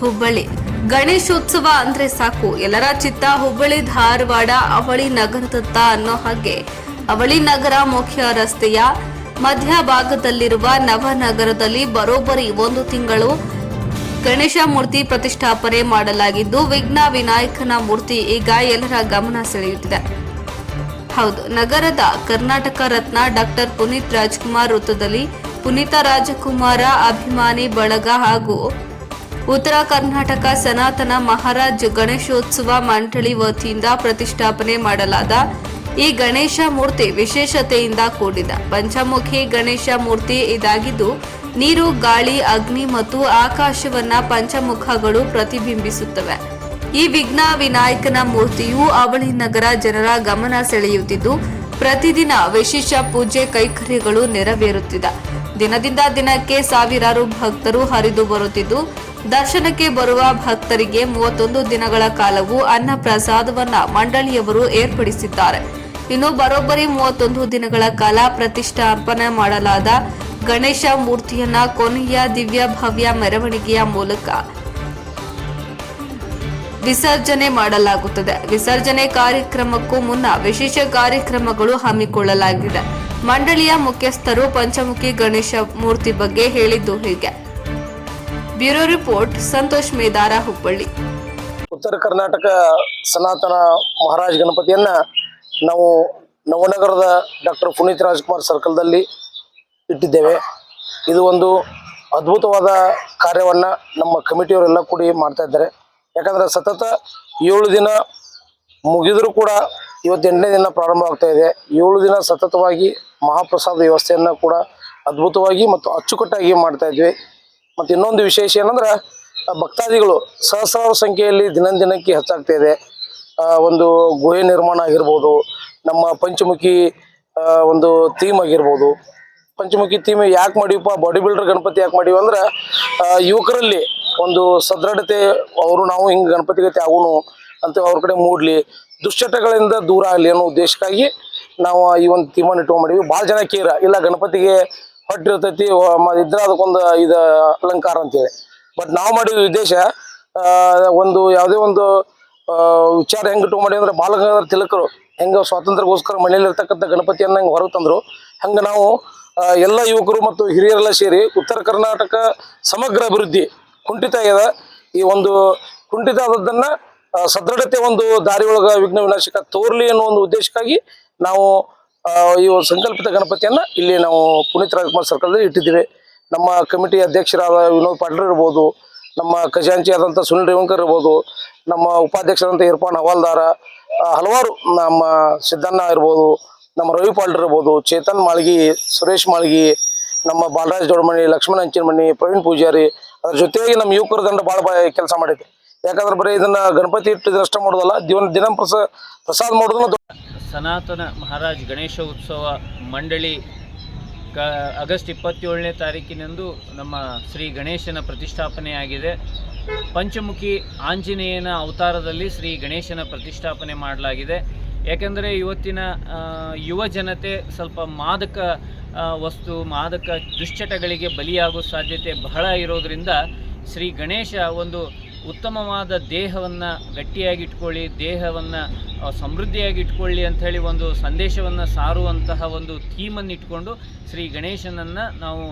ಹುಬ್ಬಳ್ಳಿ. ಗಣೇಶೋತ್ಸವ ಅಂದ್ರೆ ಸಾಕು. ಎಲ್ಲರ ಚಿತ್ತ ಹುಬ್ಬಳ್ಳಿ, ಧಾರವಾಡ, ಅವಳಿ ನಗರದತ್ತ ಅನ್ನೋ ಹಾಗೆ. ಅವಳಿ ನಗರ ಮುಖ್ಯ ರಸ್ತೆಯ ಮಧ್ಯಭಾಗದಲ್ಲಿರುವ ನವನಗರದಲ್ಲಿ ಬರೋಬ್ಬರಿ ಒಂದು ತಿಂಗಳು ಗಣೇಶ ಮೂರ್ತಿ ಪ್ರತಿಷ್ಠಾಪನೆ ಮಾಡಲಾಗಿದ್ದು, ವಿಘ್ನ ವಿನಾಯಕನ ಮೂರ್ತಿ ಈಗ ಎಲ್ಲರ ಗಮನ ಸೆಳೆಯುತ್ತಿದೆ. ಹೌದು, ನಗರದ ಕರ್ನಾಟಕ ರತ್ನ ಡಾಕ್ಟರ್ ಪುನೀತ್ ರಾಜ್ಕುಮಾರ್ ವೃತ್ತದಲ್ಲಿ ಪುನೀತ ರಾಜಕುಮಾರ ಅಭಿಮಾನಿ ಬಳಗ ಹಾಗೂ ಉತ್ತರ ಕರ್ನಾಟಕ ಸನಾತನ ಮಹಾರಾಜ್ ಗಣೇಶೋತ್ಸವ ಮಂಡಳಿ ವತಿಯಿಂದ ಪ್ರತಿಷ್ಠಾಪನೆ ಮಾಡಲಾದ ಈ ಗಣೇಶ ಮೂರ್ತಿ ವಿಶೇಷತೆಯಿಂದ ಕೂಡಿದ. ಪಂಚಮುಖಿ ಗಣೇಶ ಮೂರ್ತಿ ಇದಾಗಿದ್ದು, ನೀರು, ಗಾಳಿ, ಅಗ್ನಿ ಮತ್ತು ಆಕಾಶವನ್ನ ಪಂಚಮುಖಗಳು ಪ್ರತಿಬಿಂಬಿಸುತ್ತವೆ. ಈ ವಿಘ್ನ ವಿನಾಯಕನ ಮೂರ್ತಿಯು ಅವಳಿ ನಗರ ಜನರ ಗಮನ ಸೆಳೆಯುತ್ತಿದ್ದು, ಪ್ರತಿದಿನ ವಿಶೇಷ ಪೂಜೆ ಕೈಕರ್ಯಗಳು ನೆರವೇರುತ್ತಿದೆ. ದಿನದಿಂದ ದಿನಕ್ಕೆ ಸಾವಿರಾರು ಭಕ್ತರು ಹರಿದು ಬರುತ್ತಿದ್ದು ದರ್ಶನಕ್ಕೆ ಬರುವ ಭಕ್ತರಿಗೆ ಮೂವತ್ತೊಂದು ದಿನಗಳ ಕಾಲವೂ ಅನ್ನ ಪ್ರಸಾದವನ್ನ ಮಂಡಳಿಯವರು ಏರ್ಪಡಿಸಿದ್ದಾರೆ. ಇನ್ನು ಬರೋಬ್ಬರಿ ಮೂವತ್ತೊಂದು ದಿನಗಳ ಕಾಲ ಪ್ರತಿಷ್ಠಾಪನೆ ಮಾಡಲಾದ ಗಣೇಶ ಮೂರ್ತಿಯನ್ನ ಕೊನೆಯ ದಿವ್ಯ ಭವ್ಯ ಮೆರವಣಿಗೆಯ ಮೂಲಕ ವಿಸರ್ಜನೆ ಮಾಡಲಾಗುತ್ತದೆ. ವಿಸರ್ಜನೆ ಕಾರ್ಯಕ್ರಮಕ್ಕೂ ಮುನ್ನ ವಿಶೇಷ ಕಾರ್ಯಕ್ರಮಗಳು ಹಮ್ಮಿಕೊಳ್ಳಲಾಗಿದೆ. ಮಂಡಳಿಯ ಮುಖ್ಯಸ್ಥರು ಪಂಚಮುಖಿ ಗಣೇಶ ಮೂರ್ತಿ ಬಗ್ಗೆ ಹೇಳಿದ್ದು ಹೀಗೆ. Bureau report Santosh Medara Hubballi. ಉತ್ತರ ಕರ್ನಾಟಕ ಸನಾತನ ಮಹಾರಾಜ್ ಗಣಪತಿಯನ್ನ ನಾವು ನವನಗರದ ಡಾಕ್ಟರ್ ಪುನೀತ್ ರಾಜ್ಕುಮಾರ್ ಸರ್ಕಲ್ದಲ್ಲಿ ಇಟ್ಟಿದ್ದೇವೆ. ಇದು ಒಂದು ಅದ್ಭುತವಾದ ಕಾರ್ಯವನ್ನ ನಮ್ಮ ಕಮಿಟಿಯವರೆಲ್ಲ ಕೂಡಿ ಮಾಡ್ತಾ ಇದ್ದಾರೆ. ಯಾಕಂದ್ರೆ ಸತತ ಏಳು ದಿನ ಮುಗಿದರೂ ಕೂಡ ಇವತ್ತು ಎಂಟನೇ ದಿನ ಪ್ರಾರಂಭ ಆಗ್ತಾ ಇದೆ. ಏಳು ದಿನ ಸತತವಾಗಿ ಮಹಾಪ್ರಸಾದ ವ್ಯವಸ್ಥೆಯನ್ನು ಕೂಡ ಅದ್ಭುತವಾಗಿ ಮತ್ತು ಅಚ್ಚುಕಟ್ಟಾಗಿ ಮಾಡ್ತಾ ಇದ್ವಿ. ಮತ್ತು ಇನ್ನೊಂದು ವಿಶೇಷ ಏನಂದ್ರೆ ಭಕ್ತಾದಿಗಳು ಸಹಸ್ರಾರು ಸಂಖ್ಯೆಯಲ್ಲಿ ದಿನದಿನಕ್ಕೆ ಹೆಚ್ಚಾಗ್ತಾ ಇದೆ. ಒಂದು ಗುಹೆ ನಿರ್ಮಾಣ ಆಗಿರ್ಬೋದು, ನಮ್ಮ ಪಂಚಮುಖಿ ಒಂದು ಥೀಮ್ ಆಗಿರ್ಬೋದು. ಪಂಚಮುಖಿ ಥೀಮ್ ಯಾಕೆ ಮಾಡಿವಪ್ಪ? ಬಾಡಿ ಬಿಲ್ಡರ್ ಗಣಪತಿ ಯಾಕೆ ಮಾಡಿವಿ ಅಂದ್ರೆ ಯುವಕರಲ್ಲಿ ಒಂದು ಸದೃಢತೆ, ಅವರು ನಾವು ಹಿಂಗೆ ಗಣಪತಿ ಗತಿ ಆಗೋನು ಅಂತ ಅವ್ರ ಕಡೆ ಮೂಡ್ಲಿ. ದುಶ್ಚಟಗಳಿಂದ ದೂರ ಆಗಲಿ ಅನ್ನೋ ಉದ್ದೇಶಕ್ಕಾಗಿ ನಾವು ಈ ಒಂದು ಥೀಮನ್ನು ಇಟ್ಕೊಂಡು ಮಾಡೀವಿ ಭಾಳ ಜನ ಕೇರ, ಇಲ್ಲ ಗಣಪತಿಗೆ ಹೊಟ್ಟಿರ್ತೈತಿ ಇದ್ರ ಅದಕ್ಕೊಂದು ಇದು ಅಲಂಕಾರ ಅಂತೇಳಿ. ಬಟ್ ನಾವು ಮಾಡಿದ ಉದ್ದೇಶ ಒಂದು ಯಾವುದೇ ಒಂದು ವಿಚಾರ ಹೆಂಗೆ ಇಟ್ಕೊಂಡು ಮಾಡಿ ಅಂದ್ರೆ ಬಾಲಗಂಗಾಧರ ತಿಲಕರು ಹೆಂಗೆ ಸ್ವಾತಂತ್ರ್ಯಗೋಸ್ಕರ ಮನೆಯಲ್ಲಿರ್ತಕ್ಕಂಥ ಗಣಪತಿಯನ್ನ ಹೆಂಗೆ ಹೊರಗೆ ತಂದರು, ಹಂಗೆ ನಾವು ಎಲ್ಲ ಯುವಕರು ಮತ್ತು ಹಿರಿಯರೆಲ್ಲ ಸೇರಿ ಉತ್ತರ ಕರ್ನಾಟಕ ಸಮಗ್ರ ಅಭಿವೃದ್ಧಿ, ಕುಂಠಿತ ಆಗ್ಯದ ಈ ಒಂದು ಕುಂಠಿತ ಆದದ್ದನ್ನು ಸದೃಢತೆ ಒಂದು ದಾರಿ ಒಳಗ ವಿಘ್ನ ವಿನಾಶಕ ತೋರ್ಲಿ ಅನ್ನೋ ಒಂದು ಉದ್ದೇಶಕ್ಕಾಗಿ ನಾವು ಈ ಸಂಕಲ್ಪಿತ ಗಣಪತಿಯನ್ನ ಇಲ್ಲಿ ನಾವು ಪುನೀತ್ ರಾಜ್ಕುಮಾರ್ ಸರ್ಕಲ್ದಲ್ಲಿ ಇಟ್ಟಿದ್ದೀವಿ. ನಮ್ಮ ಕಮಿಟಿ ಅಧ್ಯಕ್ಷರಾದ ವಿನೋದ್ ಪಾಟೀಲ್ ಇರ್ಬೋದು, ನಮ್ಮ ಖಜಾಂಚಿ ಆದಂಥ ಸುನಿಲ್ ರೇವಂಕರ್ ಇರ್ಬೋದು, ನಮ್ಮ ಉಪಾಧ್ಯಕ್ಷರಂತ ಇರ್ಫಾನ್ ಹವಾಲ್ದಾರ ಹಲವಾರು ನಮ್ಮ ಸಿದ್ದಣ್ಣ ಇರ್ಬೋದು, ನಮ್ಮ ರವಿ ಪಾಲ್ಡರ್ ಇರ್ಬೋದು, ಚೇತನ್ ಮಾಳ್ಗಿ, ಸುರೇಶ್ ಮಾಳ್ಗಿ, ನಮ್ಮ ಬಾಲರಾಜ್ ದೊಡ್ಡಮಣಿ ಲಕ್ಷ್ಮಣ ಹಂಚಿನಮಣಿ ಪ್ರವೀಣ್ ಪೂಜಾರಿ, ಅದ್ರ ಜೊತೆಗೆ ನಮ್ಮ ಯುವಕರ ದಂಡ ಭಾಳ ಕೆಲಸ ಮಾಡಿದ್ರು ಯಾಕಂದ್ರೆ ಬರೀ ಇದನ್ನ ಗಣಪತಿ ಇಟ್ಟು ಅಷ್ಟೇ ಮಾಡೋದಲ್ಲ ದಿನ ದಿನ ಪ್ರಸಾದ ಪ್ರಸಾದ ಮಾಡೋದನ್ನ ಸನಾತನ ಮಹಾರಾಜ್ ಗಣೇಶ ಉತ್ಸವ ಮಂಡಳಿ ಕ ಆಗಸ್ಟ್ ಇಪ್ಪತ್ತೇಳನೇ ತಾರೀಕಿನಂದು ನಮ್ಮ ಶ್ರೀ ಗಣೇಶನ ಪ್ರತಿಷ್ಠಾಪನೆಯಾಗಿದೆ. ಪಂಚಮುಖಿ ಆಂಜನೇಯನ ಅವತಾರದಲ್ಲಿ ಶ್ರೀ ಗಣೇಶನ ಪ್ರತಿಷ್ಠಾಪನೆ ಮಾಡಲಾಗಿದೆ. ಯಾಕೆಂದರೆ ಇವತ್ತಿನ ಯುವ ಜನತೆ ಸ್ವಲ್ಪ ಮಾದಕ ವಸ್ತು, ಮಾದಕ ದುಶ್ಚಟಗಳಿಗೆ ಬಲಿಯಾಗೋ ಸಾಧ್ಯತೆ ಬಹಳ ಇರೋದರಿಂದ ಶ್ರೀ ಗಣೇಶ ಒಂದು ಉತ್ತಮವಾದ ದೇಹವನ್ನು ಗಟ್ಟಿಯಾಗಿ ಇಟ್ಕೊಳ್ಳಿ ದೇಹವನ್ನು ಸಮೃದ್ಧಿಯಾಗಿ ಇಟ್ಕೊಳ್ಳಿ ಅಂಥೇಳಿ ಒಂದು ಸಂದೇಶವನ್ನು ಸಾರುವಂತಹ ಒಂದು ಥೀಮನ್ನು ಇಟ್ಕೊಂಡು ಶ್ರೀ ಗಣೇಶನನ್ನು ನಾವು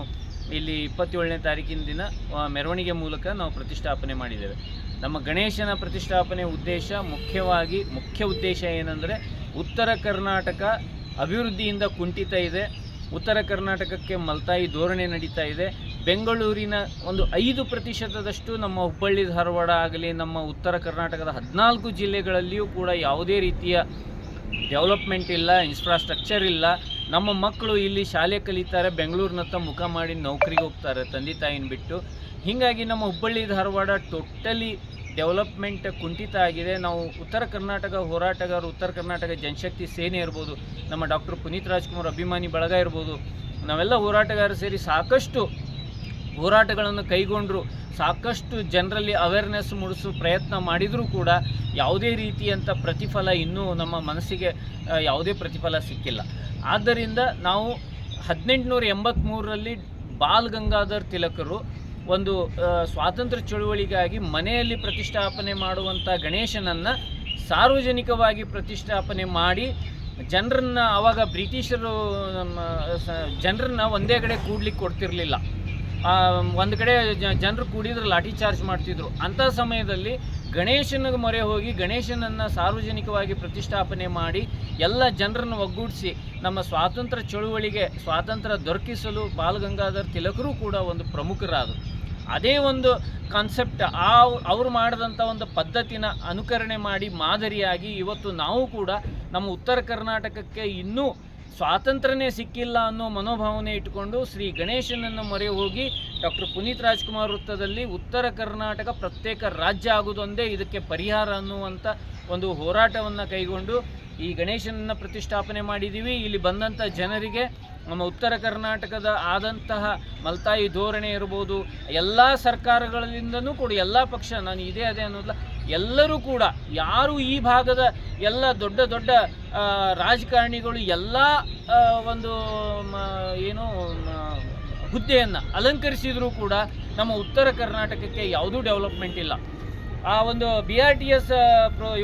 ಇಲ್ಲಿ ಇಪ್ಪತ್ತೇಳನೇ ತಾರೀಕಿನ ದಿನ ಮೆರವಣಿಗೆ ಮೂಲಕ ನಾವು ಪ್ರತಿಷ್ಠಾಪನೆ ಮಾಡಿದ್ದೇವೆ. ನಮ್ಮ ಗಣೇಶನ ಪ್ರತಿಷ್ಠಾಪನೆ ಉದ್ದೇಶ ಮುಖ್ಯವಾಗಿ, ಮುಖ್ಯ ಉದ್ದೇಶ ಏನಂದರೆ ಉತ್ತರ ಕರ್ನಾಟಕ ಅಭಿವೃದ್ಧಿಯಿಂದ ಕುಂಠಿತ ಇದೆ. ಉತ್ತರ ಕರ್ನಾಟಕಕ್ಕೆ ಮಲ್ತಾಯಿ ಧೋರಣೆ ನಡೀತಾ ಇದೆ. ಬೆಂಗಳೂರಿನ ಒಂದು ಐದು ಪ್ರತಿಶತದಷ್ಟು ನಮ್ಮ ಹುಬ್ಬಳ್ಳಿ, ಧಾರವಾಡ ಆಗಲಿ, ನಮ್ಮ ಉತ್ತರ ಕರ್ನಾಟಕದ ಹದಿನಾಲ್ಕು ಜಿಲ್ಲೆಗಳಲ್ಲಿಯೂ ಕೂಡ ಯಾವುದೇ ರೀತಿಯ ಡೆವಲಪ್ಮೆಂಟ್ ಇಲ್ಲ, ಇನ್ಫ್ರಾಸ್ಟ್ರಕ್ಚರ್ ಇಲ್ಲ. ನಮ್ಮ ಮಕ್ಕಳು ಇಲ್ಲಿ ಶಾಲೆ ಕಲಿತಾರೆ, ಬೆಂಗಳೂರಿನತ್ತ ಮುಖ ಮಾಡಿ ನೌಕರಿಗೆ ಹೋಗ್ತಾರೆ, ತಂದೆ ತಾಯಿನ ಬಿಟ್ಟು. ಹೀಗಾಗಿ ನಮ್ಮ ಹುಬ್ಬಳ್ಳಿ, ಧಾರವಾಡ ಟೋಟಲಿ ಡೆವಲಪ್ಮೆಂಟ್ ಕುಂಠಿತ ಆಗಿದೆ. ನಾವು ಉತ್ತರ ಕರ್ನಾಟಕ ಹೋರಾಟಗಾರರು ಉತ್ತರ ಕರ್ನಾಟಕ ಜನಶಕ್ತಿ ಸೇನೆ ಇರ್ಬೋದು, ನಮ್ಮ ಡಾಕ್ಟರ್ ಪುನೀತ್ ರಾಜ್ಕುಮಾರ್ ಅಭಿಮಾನಿ ಬಳಗ ಇರ್ಬೋದು, ನಾವೆಲ್ಲ ಹೋರಾಟಗಾರರು ಸೇರಿ ಸಾಕಷ್ಟು ಹೋರಾಟಗಳನ್ನು ಕೈಗೊಂಡರು ಸಾಕಷ್ಟು ಜನರಲ್ಲಿ ಅವೇರ್ನೆಸ್ ಮೂಡಿಸುವ ಪ್ರಯತ್ನ ಮಾಡಿದರೂ ಕೂಡ ಯಾವುದೇ ರೀತಿಯಂಥ ಪ್ರತಿಫಲ ಇನ್ನೂ ನಮ್ಮ ಮನಸ್ಸಿಗೆ ಯಾವುದೇ ಪ್ರತಿಫಲ ಸಿಕ್ಕಿಲ್ಲ. ಆದ್ದರಿಂದ ನಾವು ಹದಿನೆಂಟುನೂರ ಎಂಬತ್ತ್ಮೂರರಲ್ಲಿ ಬಾಲ್ ಗಂಗಾಧರ್ ತಿಲಕರು ಒಂದು ಸ್ವಾತಂತ್ರ್ಯ ಚಳುವಳಿಗಾಗಿ ಮನೆಯಲ್ಲಿ ಪ್ರತಿಷ್ಠಾಪನೆ ಮಾಡುವಂಥ ಗಣೇಶನನ್ನು ಸಾರ್ವಜನಿಕವಾಗಿ ಪ್ರತಿಷ್ಠಾಪನೆ ಮಾಡಿ ಜನರನ್ನ ಆವಾಗ ಬ್ರಿಟಿಷರು ನಮ್ಮ ಜನರನ್ನ ಒಂದೇ ಕಡೆ ಕೂಡ್ಲಿಕ್ಕೆ ಕೊಡ್ತಿರ್ಲಿಲ್ಲ. ಒಂದು ಕಡೆ ಜನರು ಕೂಡಿದ್ರೆ ಲಾಠಿ ಚಾರ್ಜ್ ಮಾಡ್ತಿದ್ರು. ಅಂಥ ಸಮಯದಲ್ಲಿ ಗಣೇಶನ ಮೊರೆ ಹೋಗಿ ಗಣೇಶನನ್ನು ಸಾರ್ವಜನಿಕವಾಗಿ ಪ್ರತಿಷ್ಠಾಪನೆ ಮಾಡಿ ಎಲ್ಲ ಜನರನ್ನು ಒಗ್ಗೂಡಿಸಿ ನಮ್ಮ ಸ್ವಾತಂತ್ರ್ಯ ಚಳುವಳಿಗೆ ಸ್ವಾತಂತ್ರ್ಯ ದೊರಕಿಸಲು ಬಾಲಗಂಗಾಧರ್ ತಿಲಕರು ಕೂಡ ಒಂದು ಪ್ರಮುಖರಾದರು. ಅದೇ ಒಂದು ಕಾನ್ಸೆಪ್ಟ್ ಆ ಅವರು ಮಾಡಿದಂಥ ಒಂದು ಪದ್ಧತಿನ ಅನುಕರಣೆ ಮಾಡಿ ಮಾದರಿಯಾಗಿ ಇವತ್ತು ನಾವು ಕೂಡ ನಮ್ಮ ಉತ್ತರ ಕರ್ನಾಟಕಕ್ಕೆ ಇನ್ನೂ ಸ್ವಾತಂತ್ರ್ಯನೇ ಸಿಕ್ಕಿಲ್ಲ ಅನ್ನೋ ಮನೋಭಾವನೆ ಇಟ್ಟುಕೊಂಡು ಶ್ರೀ ಗಣೇಶನನ್ನು ಮೊರೆ ಹೋಗಿ ಡಾಕ್ಟರ್ ಪುನೀತ್ ರಾಜ್ಕುಮಾರ್ ವೃತ್ತದಲ್ಲಿ ಉತ್ತರ ಕರ್ನಾಟಕ ಪ್ರತ್ಯೇಕ ರಾಜ್ಯ ಆಗುವುದೊಂದೇ ಇದಕ್ಕೆ ಪರಿಹಾರ ಅನ್ನುವಂಥ ಒಂದು ಹೋರಾಟವನ್ನು ಕೈಗೊಂಡು ಈ ಗಣೇಶನನ್ನು ಪ್ರತಿಷ್ಠಾಪನೆ ಮಾಡಿದ್ದೀವಿ ಇಲ್ಲಿ ಬಂದಂಥ ಜನರಿಗೆ ನಮ್ಮ ಉತ್ತರ ಕರ್ನಾಟಕದ ಆದಂತಹ ಮಲ್ತಾಯಿ ಧೋರಣೆ ಇರ್ಬೋದು, ಎಲ್ಲ ಸರ್ಕಾರಗಳಿಂದನೂ ಕೂಡ, ಎಲ್ಲ ಪಕ್ಷ, ನಾನು ಇದೇ ಅದೇ ಅನ್ನೋದಿಲ್ಲ ಎಲ್ಲರೂ ಕೂಡ, ಯಾರು ಈ ಭಾಗದ ಎಲ್ಲ ದೊಡ್ಡ ದೊಡ್ಡ ರಾಜಕಾರಣಿಗಳು ಎಲ್ಲ ಒಂದು ಏನು ಹುದ್ದೆಯನ್ನು ಅಲಂಕರಿಸಿದರೂ ಕೂಡ ನಮ್ಮ ಉತ್ತರ ಕರ್ನಾಟಕಕ್ಕೆ ಯಾವುದೂ ಡೆವಲಪ್ಮೆಂಟ್ ಇಲ್ಲ. ಆ ಒಂದು ಬಿ ಆರ್ ಟಿ ಎಸ್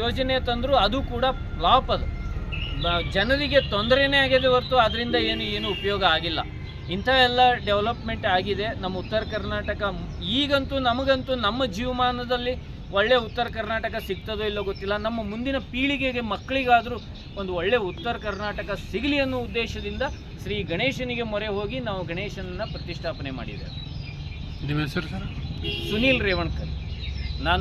ಯೋಜನೆ ತಂದರೂ ಅದು ಕೂಡ ಫ್ಲಾಪ್ ಅದು. ಜನರಿಗೆ ತೊಂದರೆನೇ ಆಗಿದೆ ಹೊರತು ಅದರಿಂದ ಏನು ಏನು ಉಪಯೋಗ ಆಗಿಲ್ಲ. ಇಂಥ ಎಲ್ಲ ಡೆವಲಪ್ಮೆಂಟ್ ಆಗಿದೆ ನಮ್ಮ ಉತ್ತರ ಕರ್ನಾಟಕ. ಈಗಂತೂ ನಮಗಂತೂ ನಮ್ಮ ಜೀವಮಾನದಲ್ಲಿ ಒಳ್ಳೆ ಉತ್ತರ ಕರ್ನಾಟಕ ಸಿಗ್ತದೋ ಇಲ್ಲೋ ಗೊತ್ತಿಲ್ಲ. ನಮ್ಮ ಮುಂದಿನ ಪೀಳಿಗೆಗೆ ಮಕ್ಕಳಿಗಾದರೂ ಒಂದು ಒಳ್ಳೆ ಉತ್ತರ ಕರ್ನಾಟಕ ಸಿಗಲಿ ಅನ್ನೋ ಉದ್ದೇಶದಿಂದ ಶ್ರೀ ಗಣೇಶನಿಗೆ ಮೊರೆ ಹೋಗಿ ನಾವು ಗಣೇಶನನ್ನು ಪ್ರತಿಷ್ಠಾಪನೆ ಮಾಡಿದ್ದೇವೆ. ನಿಮ್ಮ ಹೆಸರು ಸರ್? ಸುನೀಲ್ ರೇವಣ್ಕರ್. ನಾನು